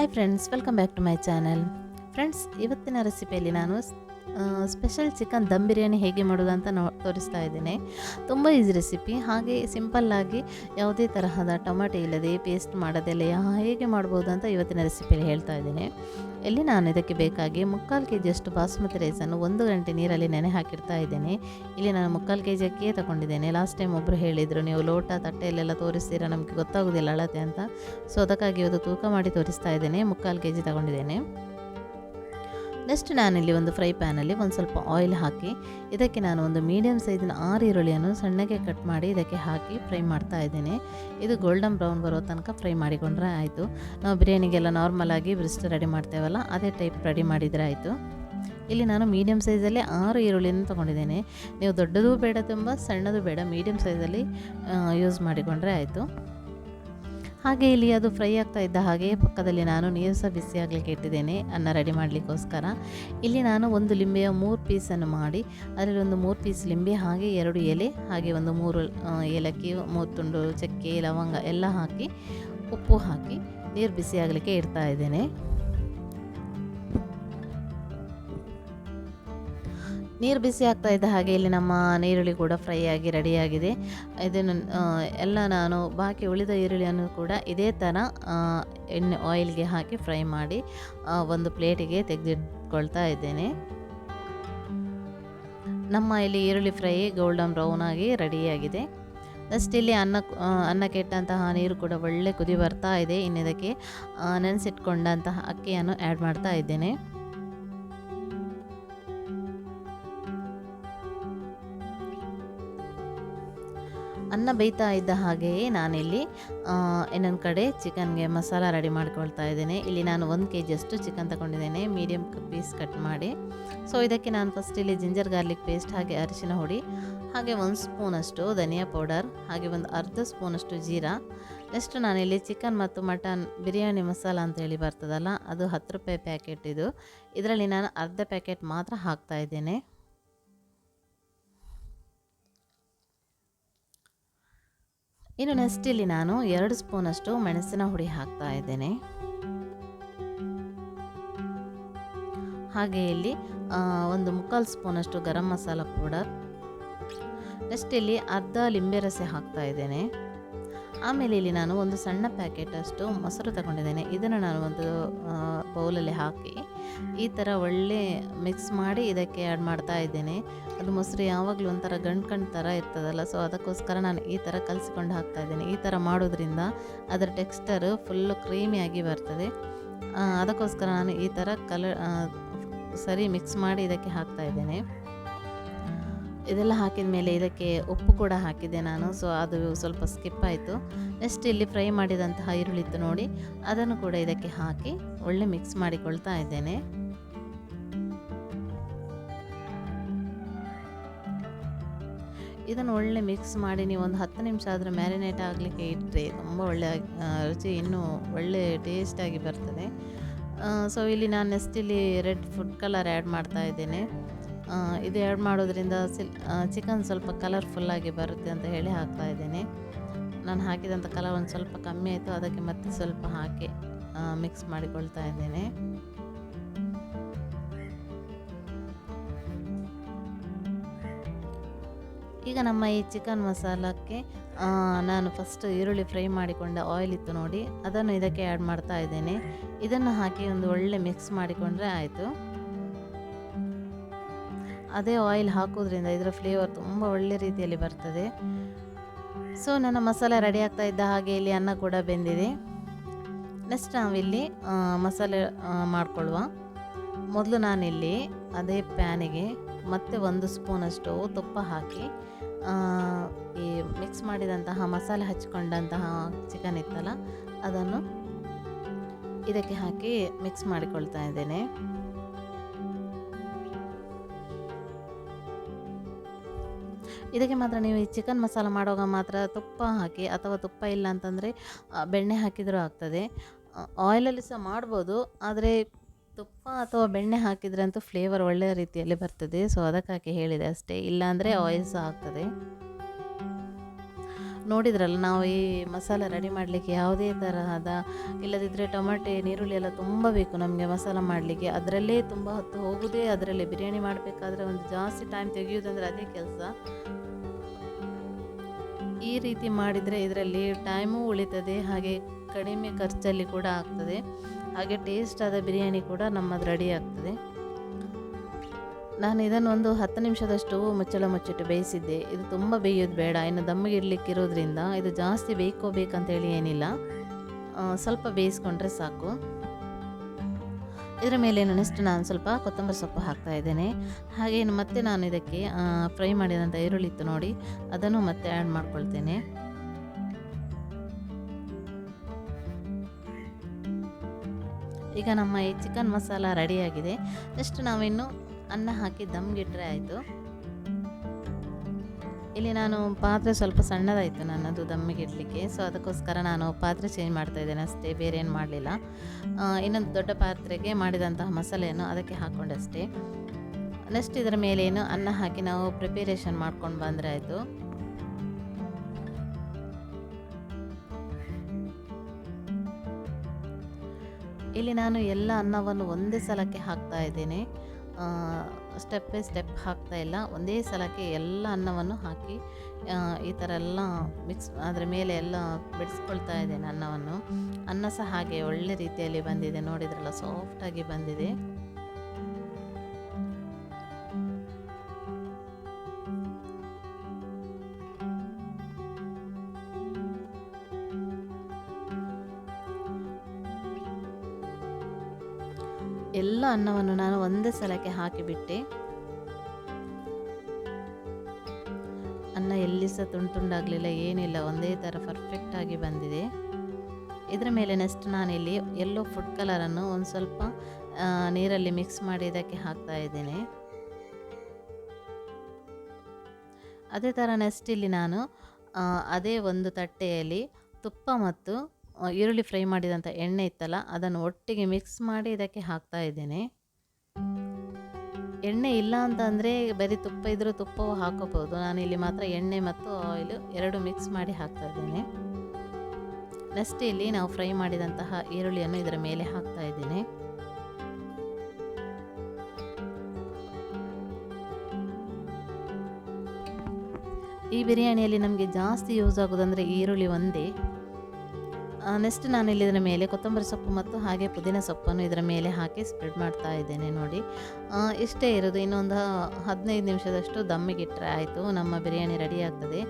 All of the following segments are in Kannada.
Hi friends welcome back to my channel friends ಇವತ್ತಿನ ರೆಸಿಪಿಯಲ್ಲಿ ನಾನು ಸ್ಪೆಷಲ್ ಚಿಕನ್ ದಮ್ ಬಿರಿಯಾನಿ ಹೇಗೆ ಮಾಡೋದು ಅಂತ ನೋ ತೋರಿಸ್ತಾ ಇದ್ದೀನಿ. ತುಂಬ ಈಸಿ ರೆಸಿಪಿ ಹಾಗೆ ಸಿಂಪಲ್ಲಾಗಿ ಯಾವುದೇ ತರಹದ ಟೊಮಾಟೊ ಇಲ್ಲದೆ ಪೇಸ್ಟ್ ಮಾಡೋದೆಲ್ಲ ಹೇಗೆ ಮಾಡ್ಬೋದು ಅಂತ ಇವತ್ತಿನ ರೆಸಿಪಿಯಲ್ಲಿ ಹೇಳ್ತಾ ಇದ್ದೀನಿ. ಇಲ್ಲಿ ನಾನು ಇದಕ್ಕೆ ಬೇಕಾಗಿ ಮುಕ್ಕಾಲು ಕೆ ಜಿಯಷ್ಟು ಬಾಸುಮತಿ ರೈಸನ್ನು ಒಂದು ಗಂಟೆ ನೀರಲ್ಲಿ ನೆನೆ ಹಾಕಿರ್ತಾ ಇದ್ದೀನಿ. ಇಲ್ಲಿ ನಾನು ಮುಕ್ಕಾಲು ಕೆ ಜಿ ಅಕ್ಕಿಯೇ ತಗೊಂಡಿದ್ದೇನೆ. ಲಾಸ್ಟ್ ಟೈಮ್ ಒಬ್ಬರು ಹೇಳಿದರು, ನೀವು ಲೋಟ ತಟ್ಟೆಯಲ್ಲೆಲ್ಲ ತೋರಿಸ್ತೀರಾ? ನಮಗೆ ಗೊತ್ತಾಗೋದಿಲ್ಲ ಅಳತೆ ಅಂತ. ಸೊ ಅದಕ್ಕಾಗಿ ಇವತ್ತು ತೂಕ ಮಾಡಿ ತೋರಿಸ್ತಾ ಇದ್ದೇನೆ. ಮುಕ್ಕಾಲು ಕೆ ಜಿ ತಗೊಂಡಿದ್ದೇನೆ. ನೆಕ್ಸ್ಟ್ ನಾನಿಲ್ಲಿ ಒಂದು ಫ್ರೈ ಪ್ಯಾನಲ್ಲಿ ಒಂದು ಸ್ವಲ್ಪ ಆಯಿಲ್ ಹಾಕಿ, ಇದಕ್ಕೆ ನಾನು ಒಂದು ಮೀಡಿಯಮ್ ಸೈಜಿನ ಆರು ಈರುಳ್ಳಿಯನ್ನು ಸಣ್ಣಗೆ ಕಟ್ ಮಾಡಿ ಇದಕ್ಕೆ ಹಾಕಿ ಫ್ರೈ ಮಾಡ್ತಾ ಇದ್ದೇನೆ. ಇದು ಗೋಲ್ಡನ್ ಬ್ರೌನ್ ಬರೋ ತನಕ ಫ್ರೈ ಮಾಡಿಕೊಂಡ್ರೆ ಆಯಿತು. ನಾವು ಬಿರಿಯಾನಿಗೆಲ್ಲ ನಾರ್ಮಲಾಗಿ ಬ್ರಿಸ್ಟ್ ರೆಡಿ ಮಾಡ್ತೇವಲ್ಲ, ಅದೇ ಟೈಪ್ ರೆಡಿ ಮಾಡಿದರೆ ಆಯಿತು. ಇಲ್ಲಿ ನಾನು ಮೀಡಿಯಮ್ ಸೈಜಲ್ಲಿ ಆರು ಈರುಳ್ಳಿಯನ್ನು ತೊಗೊಂಡಿದ್ದೇನೆ. ನೀವು ದೊಡ್ಡದು ಬೇಡ ತುಂಬ, ಸಣ್ಣದು ಬೇಡ ಮೀಡಿಯಮ್ ಸೈಜಲ್ಲಿ ಯೂಸ್ ಮಾಡಿಕೊಂಡ್ರೆ ಆಯಿತು. ಹಾಗೆ ಇಲ್ಲಿ ಅದು ಫ್ರೈ ಆಗ್ತಾ ಇದ್ದ ಹಾಗೆ ಪಕ್ಕದಲ್ಲಿ ನಾನು ನೀರು ಸಹ ಬಿಸಿ ಆಗಲಿಕ್ಕೆ ಇಟ್ಟಿದ್ದೇನೆ, ಅನ್ನ ರೆಡಿ ಮಾಡಲಿಕ್ಕೋಸ್ಕರ. ಇಲ್ಲಿ ನಾನು ಒಂದು ಲಿಂಬೆಯ ಮೂರು ಪೀಸನ್ನು ಮಾಡಿ, ಅದರಲ್ಲಿ ಒಂದು ಮೂರು ಪೀಸ್ ಲಿಂಬೆ, ಹಾಗೆ ಎರಡು ಎಲೆ, ಹಾಗೆ ಒಂದು ಮೂರು ಏಲಕ್ಕಿ, ಮೂರು ತುಂಡು ಚಕ್ಕೆ, ಲವಂಗ ಎಲ್ಲ ಹಾಕಿ, ಉಪ್ಪು ಹಾಕಿ ನೀರು ಬಿಸಿ ಆಗಲಿಕ್ಕೆ ಇಡ್ತಾ ಇದ್ದೇನೆ. ನೀರು ಬಿಸಿ ಆಗ್ತಾ ಇದ್ದ ಹಾಗೆ ಇಲ್ಲಿ ನಮ್ಮ ನೀರುಳ್ಳಿ ಕೂಡ ಫ್ರೈ ಆಗಿ ರೆಡಿಯಾಗಿದೆ ಇದನ್ನು ಎಲ್ಲ ನಾನು ಬಾಕಿ ಉಳಿದ ಈರುಳ್ಳಿಯನ್ನು ಕೂಡ ಇದೇ ಥರ ಎಣ್ಣೆ ಆಯಿಲ್ಗೆ ಹಾಕಿ ಫ್ರೈ ಮಾಡಿ ಒಂದು ಪ್ಲೇಟಿಗೆ ತೆಗೆದಿಟ್ಕೊಳ್ತಾ ಇದ್ದೇನೆ. ನಮ್ಮ ಇಲ್ಲಿ ಈರುಳ್ಳಿ ಫ್ರೈ ಗೋಲ್ಡನ್ ಬ್ರೌನ್ ಆಗಿ ರೆಡಿಯಾಗಿದೆ ನೆಕ್ಸ್ಟ್ ಇಲ್ಲಿ ಅನ್ನ ಅನ್ನ ಕೆಟ್ಟಂತಹ ನೀರು ಕೂಡ ಒಳ್ಳೆ ಕುದಿ ಬರ್ತಾ ಇದೆ. ಇನ್ನಿದಕ್ಕೆ ನೆನೆಸಿಟ್ಕೊಂಡಂತಹ ಅಕ್ಕಿಯನ್ನು ಆ್ಯಡ್ ಮಾಡ್ತಾ ಇದ್ದೇನೆ. ಅನ್ನ ಬೇಯ್ತಾ ಇದ್ದ ಹಾಗೆಯೇ ನಾನಿಲ್ಲಿ ಇನ್ನೊಂದು ಕಡೆ ಚಿಕನ್ಗೆ ಮಸಾಲ ರೆಡಿ ಮಾಡ್ಕೊಳ್ತಾ ಇದ್ದೇನೆ. ಇಲ್ಲಿ ನಾನು ಒಂದು ಕೆ ಜಿಯಷ್ಟು ಚಿಕನ್ ತಗೊಂಡಿದ್ದೇನೆ ಮೀಡಿಯಮ್ ಪೀಸ್ ಕಟ್ ಮಾಡಿ. ಸೊ ಇದಕ್ಕೆ ನಾನು ಫಸ್ಟ್ ಇಲ್ಲಿ ಜಿಂಜರ್ ಗಾರ್ಲಿಕ್ ಪೇಸ್ಟ್ ಹಾಗೆ ಅರಿಶಿನ ಹುಡಿ, ಹಾಗೆ ಒಂದು ಸ್ಪೂನಷ್ಟು ಧನಿಯಾ ಪೌಡರ್, ಹಾಗೆ ಒಂದು ಅರ್ಧ ಸ್ಪೂನಷ್ಟು ಜೀರಾ. ನೆಕ್ಸ್ಟ್ ನಾನಿಲ್ಲಿ ಚಿಕನ್ ಮತ್ತು ಮಟನ್ ಬಿರಿಯಾನಿ ಮಸಾಲ ಅಂತೇಳಿ ಬರ್ತದಲ್ಲ, ಅದು ಹತ್ತು ರೂಪಾಯಿ ಪ್ಯಾಕೆಟ್ ಇದು. ಇದರಲ್ಲಿ ನಾನು ಅರ್ಧ ಪ್ಯಾಕೆಟ್ ಮಾತ್ರ ಹಾಕ್ತಾ ಇದ್ದೇನೆ. ಇನ್ನು ನೆಕ್ಸ್ಟ್ ಇಲ್ಲಿ ನಾನು ಎರಡು ಸ್ಪೂನಷ್ಟು ಮೆಣಸಿನ ಹುಡಿ ಹಾಕ್ತಾ ಇದ್ದೇನೆ. ಹಾಗೆ ಇಲ್ಲಿ ಒಂದು ಮುಕ್ಕಾಲು ಸ್ಪೂನಷ್ಟು ಗರಂ ಮಸಾಲ ಪೌಡರ್. ನೆಕ್ಸ್ಟ್ ಇಲ್ಲಿ ಅರ್ಧ ಲಿಂಬೆ ರಸೆ ಹಾಕ್ತಾ ಇದ್ದೇನೆ. ಆಮೇಲೆ ಇಲ್ಲಿ ನಾನು ಒಂದು ಸಣ್ಣ ಪ್ಯಾಕೆಟ್ ಅಷ್ಟು ಮೊಸರು ತಗೊಂಡಿದ್ದೇನೆ. ಇದನ್ನು ನಾನು ಒಂದು ಬೌಲಲ್ಲಿ ಹಾಕಿ ಈ ಥರ ಒಳ್ಳೆ ಮಿಕ್ಸ್ ಮಾಡಿ ಇದಕ್ಕೆ ಆ್ಯಡ್ ಮಾಡ್ತಾ ಇದ್ದೇನೆ. ಅದು ಮೊಸರು ಯಾವಾಗಲೂ ಒಂಥರ ಗಂಟು ಕಣ್ಣು ಥರ ಇರ್ತದಲ್ಲ, ಸೊ ಅದಕ್ಕೋಸ್ಕರ ನಾನು ಈ ಥರ ಕಲಿಸ್ಕೊಂಡು ಹಾಕ್ತಾ ಇದ್ದೇನೆ. ಈ ಥರ ಮಾಡೋದ್ರಿಂದ ಅದರ ಟೆಕ್ಸ್ಚರ್ ಫುಲ್ಲು ಕ್ರೀಮಿಯಾಗಿ ಬರ್ತದೆ. ಅದಕ್ಕೋಸ್ಕರ ನಾನು ಈ ಥರ ಕಲರ್ ಸರಿ ಮಿಕ್ಸ್ ಮಾಡಿ ಇದಕ್ಕೆ ಹಾಕ್ತಾ ಇದ್ದೇನೆ. ಇದೆಲ್ಲ ಹಾಕಿದ ಮೇಲೆ ಇದಕ್ಕೆ ಉಪ್ಪು ಕೂಡ ಹಾಕಿದ್ದೆ ನಾನು. ಸೊ ಅದು ಸ್ವಲ್ಪ ಸ್ಕಿಪ್ ಆಯಿತು. ನೆಕ್ಸ್ಟ್ ಇಲ್ಲಿ ಫ್ರೈ ಮಾಡಿದಂತಹ ಈರುಳ್ಳಿ ಇತ್ತು ನೋಡಿ. ಅದನ್ನು ಕೂಡ ಇದಕ್ಕೆ ಹಾಕಿ ಒಳ್ಳೆ ಮಿಕ್ಸ್ ಮಾಡಿಕೊಳ್ತಾ ಇದ್ದೇನೆ. ಇದನ್ನು ಒಳ್ಳೆ ಮಿಕ್ಸ್ ಮಾಡಿ ನೀವು ಒಂದು ಹತ್ತು ನಿಮಿಷ ಆದರೆ ಮ್ಯಾರಿನೇಟ್ ಆಗಲಿಕ್ಕೆ ಇಟ್ಟರೆ ತುಂಬ ಒಳ್ಳೆ ರುಚಿ ಇನ್ನೂ ಒಳ್ಳೆ ಟೇಸ್ಟಾಗಿ ಬರ್ತದೆ. ಸೊ ಇಲ್ಲಿ ನಾನು ನೆಕ್ಸ್ಟ್ ಇಲ್ಲಿ ರೆಡ್ ಫುಡ್ ಕಲರ್ ಆ್ಯಡ್ ಮಾಡ್ತಾ ಇದ್ದೇನೆ. ಇದು ಎರಡು ಮಾಡೋದ್ರಿಂದ ಸಿಲ್ ಚಿಕನ್ ಸ್ವಲ್ಪ ಕಲರ್ಫುಲ್ಲಾಗಿ ಬರುತ್ತೆ ಅಂತ ಹೇಳಿ ಹಾಕ್ತಾ ಇದ್ದೇನೆ. ನಾನು ಹಾಕಿದಂಥ ಕಲರ್ ಒಂದು ಸ್ವಲ್ಪ ಕಮ್ಮಿ ಆಯಿತು, ಅದಕ್ಕೆ ಮತ್ತೆ ಸ್ವಲ್ಪ ಹಾಕಿ ಮಿಕ್ಸ್ ಮಾಡಿಕೊಳ್ತಾ ಇದ್ದೇನೆ. ಈಗ ನಮ್ಮ ಈ ಚಿಕನ್ ಮಸಾಲಕ್ಕೆ ನಾನು ಫಸ್ಟ್ ಈರುಳ್ಳಿ ಫ್ರೈ ಮಾಡಿಕೊಂಡ ಆಯಿಲ್ ಇತ್ತು ನೋಡಿ, ಅದನ್ನು ಇದಕ್ಕೆ ಆ್ಯಡ್ ಮಾಡ್ತಾ ಇದ್ದೇನೆ. ಇದನ್ನು ಹಾಕಿ ಒಂದು ಒಳ್ಳೆ ಮಿಕ್ಸ್ ಮಾಡಿಕೊಂಡ್ರೆ ಆಯಿತು. ಅದೇ ಆಯಿಲ್ ಹಾಕೋದ್ರಿಂದ ಇದರ ಫ್ಲೇವರ್ ತುಂಬ ಒಳ್ಳೆ ರೀತಿಯಲ್ಲಿ ಬರ್ತದೆ. ಸೊ ನನ್ನ ಮಸಾಲೆ ರೆಡಿ ಆಗ್ತಾ ಇದ್ದ ಹಾಗೆ ಇಲ್ಲಿ ಅನ್ನ ಕೂಡ ಬೆಂದಿದೆ. ನೆಕ್ಸ್ಟ್ ನಾವಿಲ್ಲಿ ಮಸಾಲೆ ಮಾಡಿಕೊಳ್ಳುವ. ಮೊದಲು ನಾನಿಲ್ಲಿ ಅದೇ ಪ್ಯಾನಿಗೆ ಮತ್ತೆ ಒಂದು ಸ್ಪೂನಷ್ಟು ತುಪ್ಪ ಹಾಕಿ ಈ ಮಿಕ್ಸ್ ಮಾಡಿದಂತಹ ಮಸಾಲೆ ಹಚ್ಕೊಂಡಂತಹ ಚಿಕನ್ ಇತ್ತಲ್ಲ, ಅದನ್ನು ಇದಕ್ಕೆ ಹಾಕಿ ಮಿಕ್ಸ್ ಮಾಡಿಕೊಳ್ತಾ ಇದ್ದೇನೆ. ಇದಕ್ಕೆ ಮಾತ್ರ ನೀವು ಈ ಚಿಕನ್ ಮಸಾಲ ಮಾಡುವಾಗ ಮಾತ್ರ ತುಪ್ಪ ಹಾಕಿ ಅಥವಾ ತುಪ್ಪ ಇಲ್ಲ ಅಂತಂದರೆ ಬೆಣ್ಣೆ ಹಾಕಿದರೂ ಆಗ್ತದೆ. ಆಯಿಲಲ್ಲಿ ಸಹ ಮಾಡ್ಬೋದು, ಆದರೆ ತುಪ್ಪ ಅಥವಾ ಬೆಣ್ಣೆ ಹಾಕಿದರೆ ಅಂತೂ ಫ್ಲೇವರ್ ಒಳ್ಳೆಯ ರೀತಿಯಲ್ಲಿ ಬರ್ತದೆ. ಸೊ ಅದಕ್ಕಾಗಿ ಹೇಳಿದೆ ಅಷ್ಟೇ. ಇಲ್ಲಾಂದರೆ ಆಯಿಲ್ ಸಹ ಆಗ್ತದೆ. ನೋಡಿದ್ರಲ್ಲ, ನಾವು ಈ ಮಸಾಲ ರೆಡಿ ಮಾಡಲಿಕ್ಕೆ ಯಾವುದೇ ತರಹದ ಇಲ್ಲದಿದ್ದರೆ ಟೊಮೆಟೆ ನೀರುಳ್ಳಿ ಎಲ್ಲ ತುಂಬ ಬೇಕು ನಮಗೆ ಮಸಾಲ ಮಾಡಲಿಕ್ಕೆ. ಅದರಲ್ಲೇ ತುಂಬ ಹೊತ್ತು ಹೋಗೋದೇ, ಅದರಲ್ಲೇ ಬಿರಿಯಾನಿ ಮಾಡಬೇಕಾದ್ರೆ ಒಂದು ಜಾಸ್ತಿ ಟೈಮ್ ತೆಗೆಯೋದಂದರೆ ಅದೇ ಕೆಲಸ. ಈ ರೀತಿ ಮಾಡಿದರೆ ಇದರಲ್ಲಿ ಟೈಮು ಉಳಿತದೆ, ಹಾಗೆ ಕಡಿಮೆ ಖರ್ಚಲ್ಲಿ ಕೂಡ ಆಗ್ತದೆ. ಹಾಗೆ ಟೇಸ್ಟ್ ಆದ ಬಿರಿಯಾನಿ ಕೂಡ ನಮ್ಮದು ರೆಡಿ ಆಗ್ತದೆ. ನಾನು ಇದನ್ನು ಒಂದು ಹತ್ತು ನಿಮಿಷದಷ್ಟು ಮುಚ್ಚಳ ಮುಚ್ಚಿಟ್ಟು ಬೇಯಿಸಿದ್ದೆ. ಇದು ತುಂಬ ಬೇಯೋದು ಬೇಡ, ಇನ್ನು ದಮ್ಮಿಗೆ ಇದು ಜಾಸ್ತಿ ಬೇಯ್ಕೋಬೇಕಂತೇಳಿ ಏನಿಲ್ಲ. ಸ್ವಲ್ಪ ಬೇಯಿಸ್ಕೊಂಡ್ರೆ ಸಾಕು. ಇದರ ಮೇಲೆ ನೆಕ್ಸ್ಟ್ ನಾನು ಸ್ವಲ್ಪ ಕೊತ್ತಂಬರಿ ಸೊಪ್ಪು ಹಾಕ್ತಾ ಇದ್ದೇನೆ. ಹಾಗೆ ಮತ್ತೆ ನಾನು ಇದಕ್ಕೆ ಫ್ರೈ ಮಾಡಿದಂಥ ಈರುಳ್ಳಿ ಇತ್ತು ನೋಡಿ, ಅದನ್ನು ಮತ್ತೆ ಆ್ಯಡ್ ಮಾಡ್ಕೊಳ್ತೇನೆ. ಈಗ ನಮ್ಮ ಈ ಚಿಕನ್ ಮಸಾಲ ರೆಡಿಯಾಗಿದೆ ನೆಕ್ಸ್ಟ್ ನಾವಿನ್ನು ಅನ್ನ ಹಾಕಿ ದಮ್ಗಿಟ್ರೆ ಆಯಿತು. ಇಲ್ಲಿ ನಾನು ಪಾತ್ರೆ ಸ್ವಲ್ಪ ಸಣ್ಣದಾಯಿತು ನನ್ನದು ದಮ್ಮಿಗೆ ಇಡಲಿಕ್ಕೆ. ಸೊ ಅದಕ್ಕೋಸ್ಕರ ನಾನು ಪಾತ್ರೆ ಚೇಂಜ್ ಮಾಡ್ತಾ ಇದ್ದೇನೆ ಅಷ್ಟೇ, ಬೇರೆ ಏನು ಮಾಡಲಿಲ್ಲ. ಇನ್ನೊಂದು ದೊಡ್ಡ ಪಾತ್ರೆಗೆ ಮಾಡಿದಂತಹ ಮಸಾಲೆಯನ್ನು ಅದಕ್ಕೆ ಹಾಕ್ಕೊಂಡೆ ಅಷ್ಟೇ. ನೆಕ್ಸ್ಟ್ ಇದರ ಮೇಲೆ ಏನು? ಅನ್ನ ಹಾಕಿ ನಾವು ಪ್ರಿಪೇರೇಷನ್ ಮಾಡ್ಕೊಂಡು ಬಂದರೆ ಆಯಿತು. ಇಲ್ಲಿ ನಾನು ಎಲ್ಲ ಅನ್ನವನ್ನು ಒಂದೇ ಸಲಕ್ಕೆ ಹಾಕ್ತಾ ಇದ್ದೇನೆ. ಸ್ಟೆಪ್ ಬೈ ಸ್ಟೆಪ್ ಹಾಕ್ತಾ ಇಲ್ಲ. ಒಂದೇ ಸಲಕ್ಕೆ ಎಲ್ಲ ಅನ್ನವನ್ನು ಹಾಕಿ ಈ ಥರ ಎಲ್ಲ ಮಿಕ್ಸ್ ಅದರ ಮೇಲೆ ಎಲ್ಲ ಬಿಡಿಸ್ಕೊಳ್ತಾ ಇದ್ದೇನೆ ಅನ್ನವನ್ನು. ಅನ್ನ ಸಹ ಹಾಗೆ ಒಳ್ಳೆ ರೀತಿಯಲ್ಲಿ ಬಂದಿದೆ, ನೋಡಿದ್ರಲ್ಲ ಸಾಫ್ಟಾಗಿ ಬಂದಿದೆ. ಎಲ್ಲ ಅನ್ನವನ್ನು ನಾನು ಒಂದೇ ಸಲಕ್ಕೆ ಹಾಕಿಬಿಟ್ಟೆ. ಅನ್ನ ಎಲ್ಲಿ ಸಹ ತುಂಡು ತುಂಡಾಗಲಿಲ್ಲ, ಏನಿಲ್ಲ, ಒಂದೇ ಥರ ಪರ್ಫೆಕ್ಟಾಗಿ ಬಂದಿದೆ. ಇದರ ಮೇಲೆ ನೆಕ್ಸ್ಟ್ ನಾನಿಲ್ಲಿ ಎಲ್ಲೋ ಫುಡ್ ಕಲರನ್ನು ಒಂದು ಸ್ವಲ್ಪ ನೀರಲ್ಲಿ ಮಿಕ್ಸ್ ಮಾಡಿ ಇದಕ್ಕೆ ಹಾಕ್ತಾ ಇದ್ದೇನೆ. ಅದೇ ಥರ ನೆಕ್ಸ್ಟ್ ಇಲ್ಲಿ ನಾನು ಅದೇ ಒಂದು ತಟ್ಟೆಯಲ್ಲಿ ತುಪ್ಪ ಮತ್ತು ಈರುಳ್ಳಿ ಫ್ರೈ ಮಾಡಿದಂಥ ಎಣ್ಣೆ ಇತ್ತಲ್ಲ, ಅದನ್ನು ಒಟ್ಟಿಗೆ ಮಿಕ್ಸ್ ಮಾಡಿ ಇದಕ್ಕೆ ಹಾಕ್ತಾ ಇದ್ದೇನೆ. ಎಣ್ಣೆ ಇಲ್ಲ ಅಂತ ಅಂದರೆ ಬರೀ ತುಪ್ಪ ಇದ್ದರೂ ತುಪ್ಪವು ಹಾಕೋಬೋದು ಇಲ್ಲಿ ಮಾತ್ರ ಎಣ್ಣೆ ಮತ್ತು ಆಯಿಲು ಎರಡು ಮಿಕ್ಸ್ ಮಾಡಿ ಹಾಕ್ತಾ ಇದ್ದೇನೆ. ನೆಕ್ಸ್ಟ್ ಇಲ್ಲಿ ನಾವು ಫ್ರೈ ಮಾಡಿದಂತಹ ಈರುಳ್ಳಿಯನ್ನು ಇದರ ಮೇಲೆ ಹಾಕ್ತಾ ಇದ್ದೇನೆ. ಈ ಬಿರಿಯಾನಿಯಲ್ಲಿ ನಮಗೆ ಜಾಸ್ತಿ ಯೂಸ್ ಆಗೋದಂದರೆ ಈರುಳ್ಳಿ ಒಂದೇ. ನೆಕ್ಸ್ಟ್ ನಾನು ಇಲ್ಲಿ ಇದರ ಮೇಲೆ ಕೊತ್ತಂಬರಿ ಸೊಪ್ಪು ಮತ್ತು ಹಾಗೆ ಪುದೀನ ಸೊಪ್ಪನ್ನು ಇದರ ಮೇಲೆ ಹಾಕಿ ಸ್ಪ್ರೆಡ್ ಮಾಡ್ತಾ ಇದ್ದೇನೆ ನೋಡಿ. ಇಷ್ಟೇ ಇರೋದು. ಇನ್ನೊಂದು ಹದಿನೈದು ನಿಮಿಷದಷ್ಟು ದಮ್ಮಿಗಿಟ್ಟರೆ ಆಯಿತು. ನಮ್ಮ ಬಿರಿಯಾನಿ ರೆಡಿ ಆಗ್ತದೆ.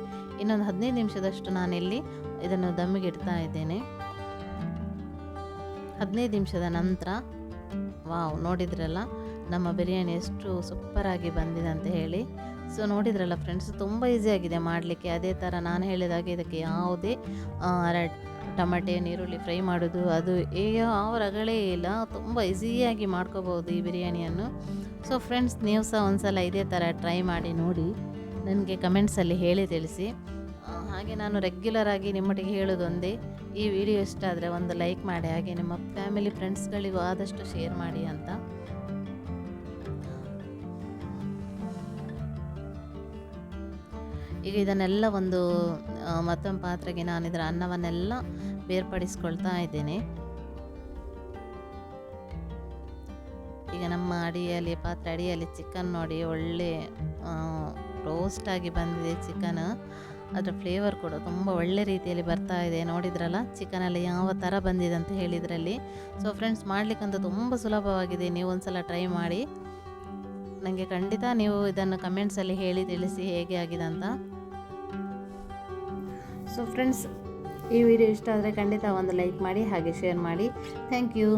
ಇನ್ನೊಂದು ಹದಿನೈದು ನಿಮಿಷದಷ್ಟು ನಾನಿಲ್ಲಿ ಇದನ್ನು ದಮ್ಮಿಗೆ ಇಡ್ತಾ ಇದ್ದೇನೆ. ಹದಿನೈದು ನಿಮಿಷದ ನಂತರ, ವಾವ್, ನೋಡಿದ್ರಲ್ಲ? ನಮ್ಮ ಬಿರಿಯಾನಿ ಎಷ್ಟು ಸೂಪರಾಗಿ ಬಂದಿದೆ ಅಂತ ಹೇಳಿ. ಸೊ ನೋಡಿದ್ರಲ್ಲ ಫ್ರೆಂಡ್ಸ್ ತುಂಬ ಈಸಿಯಾಗಿದೆ ಮಾಡಲಿಕ್ಕೆ. ಅದೇ ಥರ ನಾನು ಹೇಳಿದಾಗೆ ಇದಕ್ಕೆ ಯಾವುದೇ ಟಮಾಟೆ ನೀರುಳ್ಳಿ ಫ್ರೈ ಮಾಡೋದು, ಅದು ಯಾವ ರಗಳೇ ಇಲ್ಲ. ತುಂಬ ಈಸಿಯಾಗಿ ಮಾಡ್ಕೋಬೋದು ಈ ಬಿರಿಯಾನಿಯನ್ನು. ಸೊ ಫ್ರೆಂಡ್ಸ್ ನೀವು ಸಹ ಒಂದ್ಸಲ ಇದೇ ಥರ ಟ್ರೈ ಮಾಡಿ ನೋಡಿ. ನನಗೆ ಕಮೆಂಟ್ಸಲ್ಲಿ ಹೇಳಿ ತಿಳಿಸಿ. ಹಾಗೆ ನಾನು ರೆಗ್ಯುಲರ್ ಆಗಿ ನಿಮ್ಮೊಟ್ಟಿಗೆ ಹೇಳೋದೊಂದೇ. ಈ ವಿಡಿಯೋ ಇಷ್ಟ ಆದರೆ ಒಂದು ಲೈಕ್ ಮಾಡಿ. ಹಾಗೆ ನಿಮ್ಮ ಫ್ಯಾಮಿಲಿ ಫ್ರೆಂಡ್ಸ್ಗಳಿಗೂ ಆದಷ್ಟು ಶೇರ್ ಮಾಡಿ ಅಂತ. ಈಗ ಇದನ್ನೆಲ್ಲ ಒಂದು ಮತ್ತೊಂದು ಪಾತ್ರೆಗೆ ನಾನು ಇದರ ಅನ್ನವನ್ನೆಲ್ಲ ಬೇರ್ಪಡಿಸ್ಕೊಳ್ತಾ ಇದ್ದೇನೆ. ಈಗ ನಮ್ಮ ಅಡಿಯಲ್ಲಿ, ಪಾತ್ರೆ ಅಡಿಯಲ್ಲಿ ಚಿಕನ್ ನೋಡಿ ಒಳ್ಳೆ ರೋಸ್ಟ್ ಆಗಿ ಬಂದಿದೆ ಚಿಕನ್ ಅದರ ಫ್ಲೇವರ್ ಕೂಡ ತುಂಬ ಒಳ್ಳೆ ರೀತಿಯಲ್ಲಿ ಬರ್ತಾ ಇದೆ. ನೋಡಿದ್ರಲ್ಲ ಚಿಕನಲ್ಲಿ ಯಾವ ಥರ ಬಂದಿದೆ ಅಂತ ಹೇಳಿದ್ರಲ್ಲಿ. ಸೊ ಫ್ರೆಂಡ್ಸ್ ಮಾಡಲಿಕ್ಕಂತೂ ತುಂಬ ಸುಲಭವಾಗಿದೆ. ನೀವು ಒಂದ್ಸಲ ಟ್ರೈ ಮಾಡಿ. ನನಗೆ ಖಂಡಿತ ನೀವು ಇದನ್ನು ಕಮೆಂಟ್ಸಲ್ಲಿ ಹೇಳಿ ತಿಳಿಸಿ ಹೇಗೆ ಆಗಿದೆ ಅಂತ. ಸೊ ಫ್ರೆಂಡ್ಸ್ ಈ ವಿಡಿಯೋ ಇಷ್ಟ ಆದರೆ ಖಂಡಿತ ಒಂದು ಲೈಕ್ ಮಾಡಿ ಹಾಗೆ ಶೇರ್ ಮಾಡಿ. Thank you